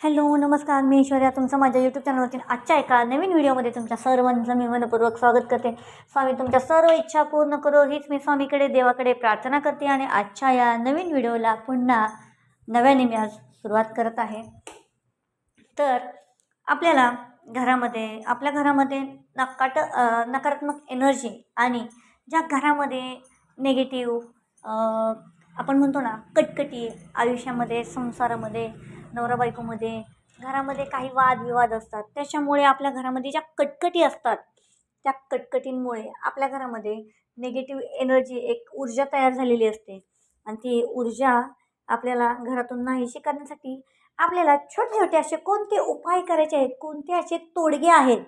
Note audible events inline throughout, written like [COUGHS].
Hello नमस्कार. मी ऐश्वर्या. तुमचं माझ्या यूट्यूब चॅनलवरती आजच्या एका नवीन व्हिडिओमध्ये तुमच्या सर्वांचं मी मनपूर्वक स्वागत करते. स्वामी तुमच्या सर्व इच्छा पूर्ण करो. हीच मी स्वामीकडे देवाकडे प्रार्थना करते आणि आजच्या या नवीन व्हिडिओला पुन्हा नव्याने मी आज सुरुवात करत आहे. तर आपल्याला घरामध्ये आपल्या घरामध्ये नकाट नकारात्मक एनर्जी आणि ज्या घरामध्ये निगेटिव्ह आपण म्हणतो ना कटकटी आयुष्यामध्ये संसारामध्ये नवरा बायकोमध्ये घरामध्ये काही वादविवाद असतात. त्याच्यामुळे आपल्या घरामध्ये ज्या कटकटी असतात त्या कटकटींमुळे आपल्या घरामध्ये निगेटिव्ह एनर्जी एक ऊर्जा तयार झालेली असते. आणि ती ऊर्जा आपल्याला घरातून नाहीशी करण्यासाठी आपल्याला छोटे छोटे असे कोणते उपाय करायचे आहेत कोणते असे तोडगे आहेत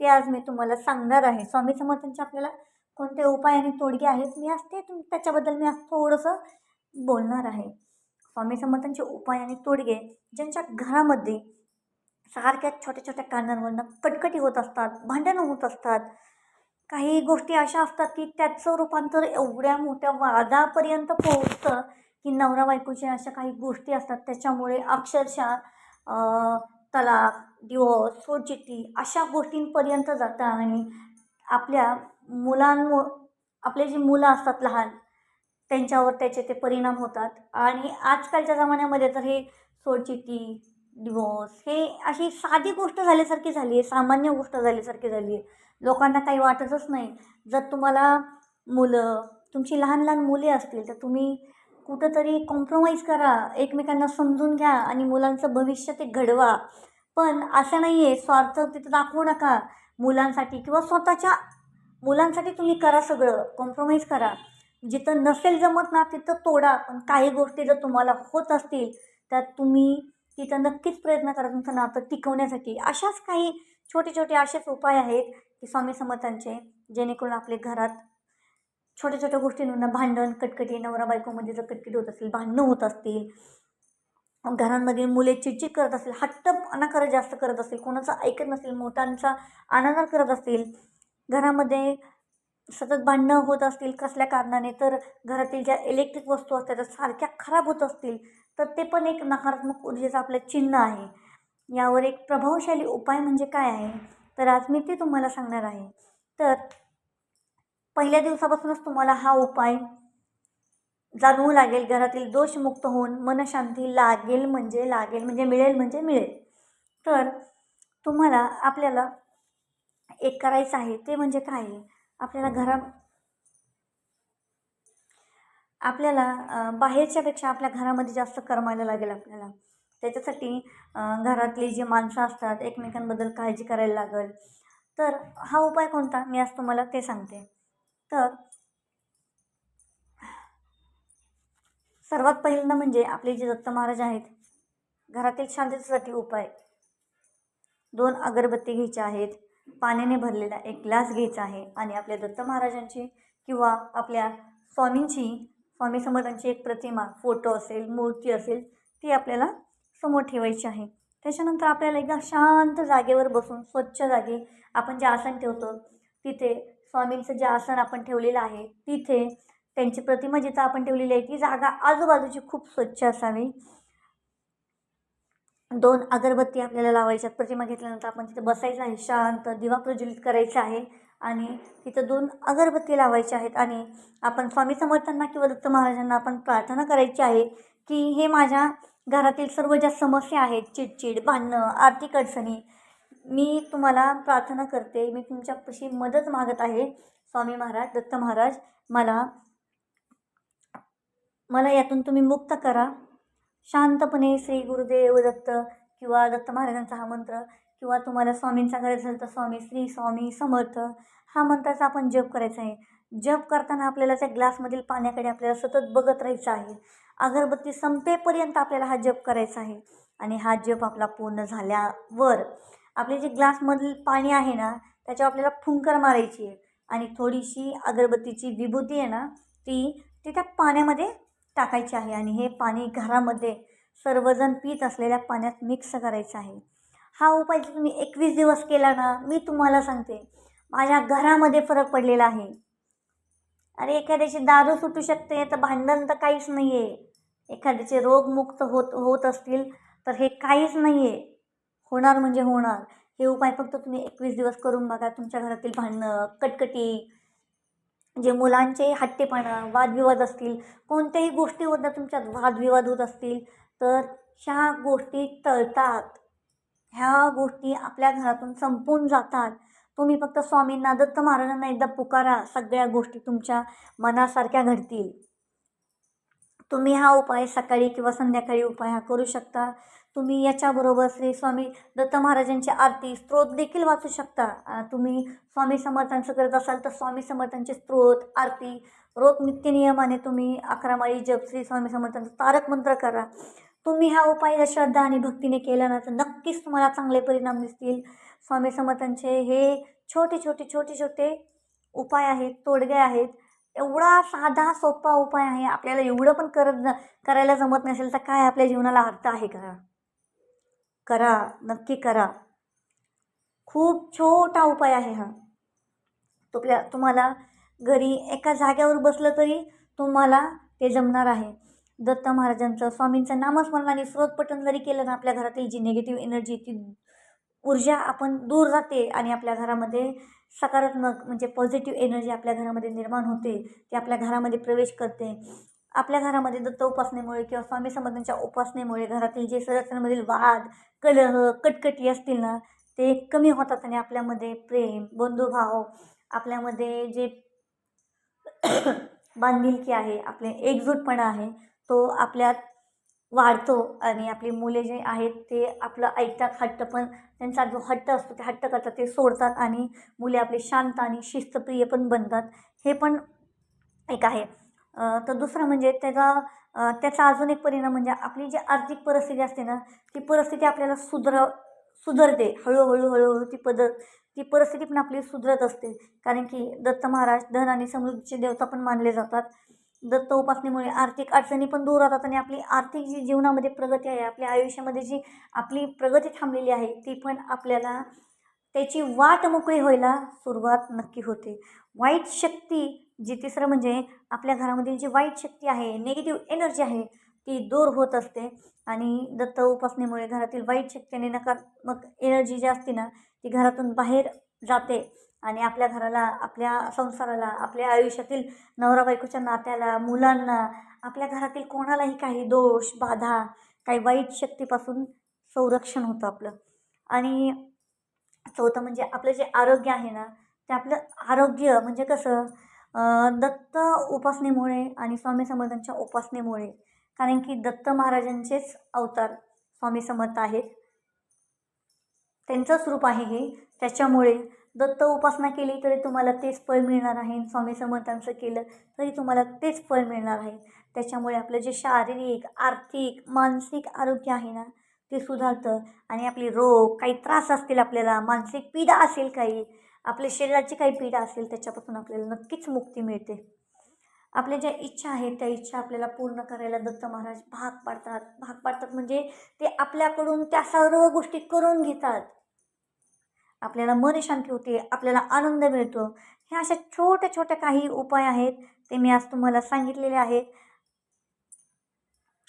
ते आज मी तुम्हाला सांगणार आहे. स्वामी समर्थांचे आपल्याला कोणते उपाय आणि तोडगे आहेत मी आज ते तुम त्याच्याबद्दल मी आज थोडंसं बोलणार आहे. स्वामी समर्थांचे उपाय आणि तोडगे ज्यांच्या घरामध्ये सारख्या छोट्या छोट्या कारणांवरनं कटकटी होत असतात भांडणं होत असतात. काही गोष्टी अशा असतात की त्याचं रूपांतर एवढ्या मोठ्या वादापर्यंत पोहोचतं की नवरा बायकोच्या अशा काही गोष्टी असतात. त्याच्यामुळे अक्षरशः तलाक डिवोर्स सोडचिठ्ठी अशा गोष्टींपर्यंत जातं आणि आपल्या मुलांमु आपले जी मुलं असतात लहान त्यांच्यावर त्याचे ते परिणाम होतात. आणि आजकालच्या जमान्यामध्ये तर हे सोडचिठ्ठी डिवोर्स हे अशी साधी गोष्ट झाल्यासारखी झाली आहे सामान्य गोष्ट झाल्यासारखी झाली आहे. लोकांना काही वाटतच नाही. जर तुम्हाला मुलं तुमची लहान लहान मुले असतील तर तुम्ही कुठंतरी कॉम्प्रोमाइज करा एकमेकांना समजून घ्या आणि मुलांचं भविष्य ते घडवा. पण असं नाही आहे स्वार्थ तिथं दाखवू नका मुलांसाठी किंवा स्वतःच्या मुलांसाठी तुम्ही करा सगळं कॉम्प्रोमाइज करा. जिथं नसेल जमत ना तिथं तोडा. पण काही गोष्टी जर तुम्हाला होत असतील तर तुम्ही तिथं नक्कीच प्रयत्न करा तुमचं नातं टिकवण्यासाठी. अशाच काही छोटे छोटे असेच उपाय आहेत की स्वामी समर्थांचे जेणेकरून आपले घरात छोट्या छोट्या गोष्टींना भांडण कटकटी नवरा बायकोमध्ये जर कटकटी होत असतील भांडणं होत असतील घरांमध्ये मुले चिडचिड करत असतील हट्ट अनाकार जास्त करत असतील कोणाचं ऐकत नसेल मोठ्यांचा अनादर करत असतील घरामध्ये सतत भांडणं होत असतील कसल्या कारणाने तर घरातील ज्या इलेक्ट्रिक वस्तू असतात त्या सारख्या खराब होत असतील तर ते पण एक नकारात्मक ऊर्जेचं आपलं चिन्ह आहे. यावर एक प्रभावशाली उपाय म्हणजे काय आहे? तर आज मी ते तुम्हाला सांगणार आहे. तर पहिल्या दिवसापासूनच तुम्हाला हा उपाय जाणवू लागेल. घरातील दोषमुक्त होऊन मनशांती लागेल म्हणजे लागेल म्हणजे मिळेल म्हणजे मिळेल. तर तुम्हाला आपल्याला एक करायचं आहे ते म्हणजे काय आहे? आपल्याला घरा आपल्याला बाहेरच्यापेक्षा आपल्या घरामध्ये जास्त करमायला लागेल आपल्याला. त्याच्यासाठी घरातली जी माणसं असतात एकमेकांबद्दल काळजी करायला लागेल. तर हा उपाय कोणता? मी आज तुम्हाला ते सांगते. तर सर्वात पहिल्यांदा म्हणजे आपले जे दत्त महाराज आहेत घरातील शांततेसाठी उपाय. दोन अगरबत्ती घ्यायच्या आहेत. पाण्याने भरलेला एक ग्लास घ्यायचा आहे आणि आपल्या दत्त महाराजांची किंवा आपल्या स्वामींची स्वामी समर्थांची एक प्रतिमा फोटो असेल मूर्ती असेल ती आपल्याला समोर ठेवायची आहे. त्याच्यानंतर आपल्याला एकदा शांत जागेवर बसून स्वच्छ जागी आपण जे आसन ठेवतो तिथे स्वामींचं जे आसन आपण ठेवलेलं आहे तिथे त्यांची प्रतिमा जिथं आपण ठेवलेली आहे ती जागा आजूबाजूची खूप स्वच्छ असावी. दोन अगरबत्ती आपल्याला लावायच्यात. प्रतिमा घेतल्यानंतर आपण तिथे बसायचं आहे. शांत दिवा प्रज्वलित करायचा आहे. आणि तिथं दोन अगरबत्ती लावायच्या आहेत. आणि आपण स्वामी समर्थांना किंवा दत्त महाराजांना आपण प्रार्थना करायची आहे की हे माझ्या घरातील सर्व ज्या समस्या आहेत चिडचिड भांडणं आर्थिक अडचणी मी तुम्हाला प्रार्थना करते. मी तुमच्यापाशी मदत मागत आहे. स्वामी महाराज दत्त महाराज मला मला यातून तुम्ही मुक्त करा. शांतपणे श्री गुरुदेव दत्त किंवा दत्त महाराजांचा हा मंत्र किंवा तुम्हाला स्वामींचा करायचा असेल तर स्वामी श्री स्वामी समर्थ हा मंत्राचा आपण जप करायचा आहे. जप करताना आपल्याला त्या ग्लासमधील पाण्याकडे आपल्याला सतत बघत राहायचं आहे. अगरबत्ती संपेपर्यंत आपल्याला हा जप करायचा आहे. आणि हा जप आपला पूर्ण झाल्यावर आपले जे ग्लासमधील पाणी आहे ना त्याच्यावर आपल्याला फुंकर मारायची आहे. आणि थोडीशी अगरबत्तीची विभूती आहे ना ती ती त्या पाण्यामध्ये टाकायचे आहे आणि हे पाणी घरामध्ये सर्वजण पीत असलेल्या पाण्यात मिक्स करायचं आहे. हा उपाय जर तुम्ही एकवीस दिवस केला ना मी तुम्हाला सांगते माझ्या घरामध्ये फरक पडलेला आहे. अरे एखाद्याची दारू सुटू शकते तर भांडण तर काहीच नाही आहे एखाद्याचे रोगमुक्त होत होत असतील तर हे काहीच नाही आहे होणार म्हणजे होणार. हे उपाय फक्त तुम्ही एकवीस दिवस करून बघा तुमच्या घरातील भांडणं कटकटी जे मुलांचे हट्टेपणा वादविवाद असतील कोणत्याही गोष्टीवरनं तुमच्यात वादविवाद होत असतील तर ह्या गोष्टी टळतात. ह्या गोष्टी आपल्या घरातून संपून जातात. तुम्ही फक्त स्वामींना दत्त महाराजांना एकदा पुकारा सगळ्या गोष्टी तुमच्या मनासारख्या घडतील. तुम्ही हा उपाय सकाळी किंवा संध्याकाळी उपाय हा करू शकता. तुम्ही याच्याबरोबर श्री स्वामी दत्त महाराजांची आरती स्त्रोत देखील वाचू शकता. तुम्ही स्वामी समर्थांचं करत असाल तर स्वामी समर्थांचे स्त्रोत आरती रोज नित्य नियमाने तुम्ही अकरा माळी जप श्री स्वामी समर्थांचं तारक मंत्र करा. तुम्ही हा उपाय जर श्रद्धा आणि भक्तीने केला ना तर नक्कीच तुम्हाला चांगले परिणाम दिसतील. स्वामी समर्थांचे हे छोटे छोटे छोटे छोटे उपाय आहेत तोडगे आहेत. एवढा साधा सोपा उपाय आहे. आपल्याला एवढं पण करत करायला जमत नसेल तर काय आपल्या जीवनाला अर्थ आहे का करा नक्की करा. खूप छोटा उपाय आहे हा. तुपल्या तुम्हाला घरी एका जाग्यावर बसलं तरी तुम्हाला ते जमणार आहे. दत्त महाराजांचं स्वामींचं नामस्मरण आणि जरी केलं ना आपल्या घरातील जी निगेटिव्ह एनर्जी ती ऊर्जा आपण दूर जाते आणि आपल्या घरामध्ये सकारात्मक म्हणजे पॉझिटिव्ह एनर्जी आपल्या घरामध्ये निर्माण होते ती आपल्या घरामध्ये प्रवेश करते. आपल्या घरामध्ये दत्त उपासनेमुळे किंवा स्वामी समर्थांच्या उपासनेमुळे घरातील जे सदस्यांमधील वाद कलह कटकटी असतील ना ते कमी होतात आणि आपल्यामध्ये प्रेम बंधुभाव आपल्यामध्ये जे [COUGHS] बांधिलकी आहे आपले एकजूटपणा आहे तो आपल्यात वाढतो आणि आपली मुले जे आहेत ते आपलं ऐकतात हट्ट पण त्यांचा जो हट्ट असतो ते हट्ट करतात ते सोडतात आणि मुले आपले शांत आणि शिस्तप्रिय पण बनतात. हे पण एक आहे. तर दुसरं म्हणजे त्याचा त्याचा अजून एक परिणाम म्हणजे आपली जी आर्थिक परिस्थिती असते ना ती परिस्थिती आपल्याला सुधर सुधरते. हळूहळू हळूहळू ती पद ती परिस्थिती पण आपली सुधरत असते. कारण की दत्त महाराज धन आणि समृद्धीचे देवता पण मानले जातात. दत्त उपासनेमुळे आर्थिक अडचणी पण दूर होतात आणि आपली आर्थिक जी जीवनामध्ये प्रगती आहे आपल्या आयुष्यामध्ये जी आपली प्रगती थांबलेली आहे ती पण आपल्याला त्याची वाट मोकळी व्हायला सुरुवात नक्की होते. वाईट शक्ती जी तिसरं म्हणजे आपल्या घरामधील जी वाईट शक्ती आहे निगेटिव्ह एनर्जी आहे ती दूर होत असते. आणि दत्त उपासनेमुळे घरातील वाईट शक्ती आणि नकारात्मक एनर्जी जी असते ना ती घरातून बाहेर जाते. आणि आपल्या घराला आपल्या संसाराला आपल्या आयुष्यातील नवरा बायकोच्या नात्याला मुलांना आपल्या घरातील कोणालाही काही दोष बाधा काही वाईट शक्तीपासून संरक्षण होतं आपलं. आणि चौथं म्हणजे आपलं जे आरोग्य आहे ना ते आपलं आरोग्य म्हणजे कसं दत्त उपासनेमुळे आणि स्वामी समर्थांच्या उपासनेमुळे. कारण की दत्त महाराजांचेच अवतार स्वामी समर्थ आहेत. त्यांचंच रूप आहे हे. त्याच्यामुळे दत्त उपासना केली तरी तुम्हाला तेच फळ मिळणार आहे. स्वामी समर्थांचं केलं तरी तुम्हाला तेच फळ मिळणार आहे. त्याच्यामुळे आपलं जे शारीरिक आर्थिक मानसिक आरोग्य आहे ना ते सुधारतं. आणि आपले रोग काही त्रास असतील आपल्याला मानसिक पीडा असेल काही आपल्या शरीराची काही पीडा असेल त्याच्यापासून आपल्याला नक्कीच मुक्ती मिळते. आपल्या ज्या इच्छा आहेत त्या इच्छा आपल्याला पूर्ण करायला दत्त महाराज भाग पाडतात. भाग पाडतात म्हणजे ते आपल्याकडून त्या सर्व गोष्टी करून घेतात. आपल्याला मन शांती होते आपल्याला आनंद मिळतो. ह्या अशा छोट्या छोट्या काही उपाय आहेत ते मी आज तुम्हाला सांगितलेले आहेत.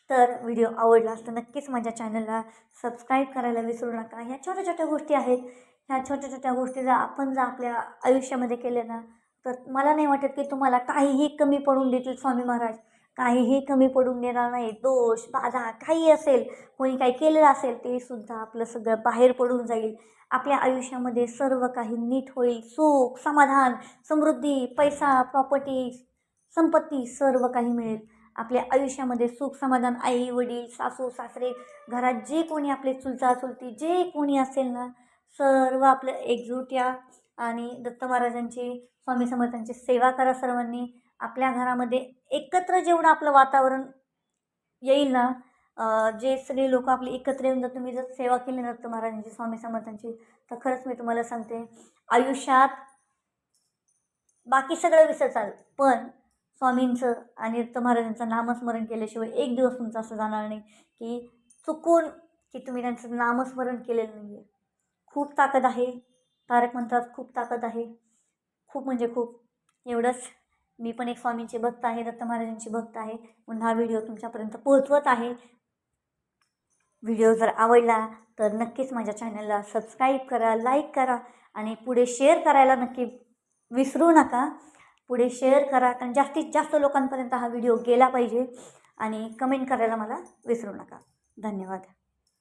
तर व्हिडिओ आवडला तर नक्कीच माझ्या चॅनलला सबस्क्राईब करायला विसरू नका. ह्या छोट्या छोट्या गोष्टी आहेत. ह्या छोट्या छोट्या गोष्टी जर आपण जर आपल्या आयुष्यामध्ये केल्या ना तर मला नाही वाटत की तुम्हाला काहीही कमी पडून देतील स्वामी महाराज. काहीही कमी पडून देणार नाही दोष बाधा काही असेल कोणी काही केलेलं असेल ते सुद्धा आपलं सगळं बाहेर पडून जाईल. आपल्या आयुष्यामध्ये सर्व काही नीट होईल. सुख समाधान समृद्धी पैसा प्रॉपर्टी संपत्ती सर्व काही मिळेल. आपल्या आयुष्यामध्ये सुख समाधान आई वडील सासू सासरे घरात जे कोणी आपले चुलता चुलती जे कोणी असेल ना सर्व आपलं एकजूट या. आणि दत्त महाराजांची स्वामी समर्थांची सेवा करा सर्वांनी. आपल्या घरामध्ये एकत्र जेवढं आपलं वातावरण येईल ना जे सगळे लोक आपले एकत्र येऊन जर तुम्ही जर सेवा केली ना तर महाराजांची स्वामी समर्थांची तर खरंच मी तुम्हाला सांगते आयुष्यात बाकी सगळं विसरचाल पण स्वामींचं आणि दत्त महाराजांचं नामस्मरण केल्याशिवाय एक दिवस तुमचं असं जाणार नाही की चुकून की तुम्ही त्यांचं नामस्मरण केलेलं नाही आहे खूप ताकद आहे. तारक मंत्रात खूप ताकद आहे. खूप म्हणजे खूप. एवढंच. मी पण एक स्वामींची भक्त आहे दत्त महाराजांची भक्त आहे. म्हणून हा व्हिडिओ तुमच्यापर्यंत पोहोचवत आहे. व्हिडिओ जर आवडला तर नक्कीच माझ्या चॅनलला सबस्क्राईब करा लाईक करा आणि पुढे शेअर करायला नक्की विसरू नका. पुढे शेअर करा कारण जास्तीत जास्त लोकांपर्यंत हा व्हिडिओ गेला पाहिजे आणि कमेंट करायला मला विसरू नका. धन्यवाद.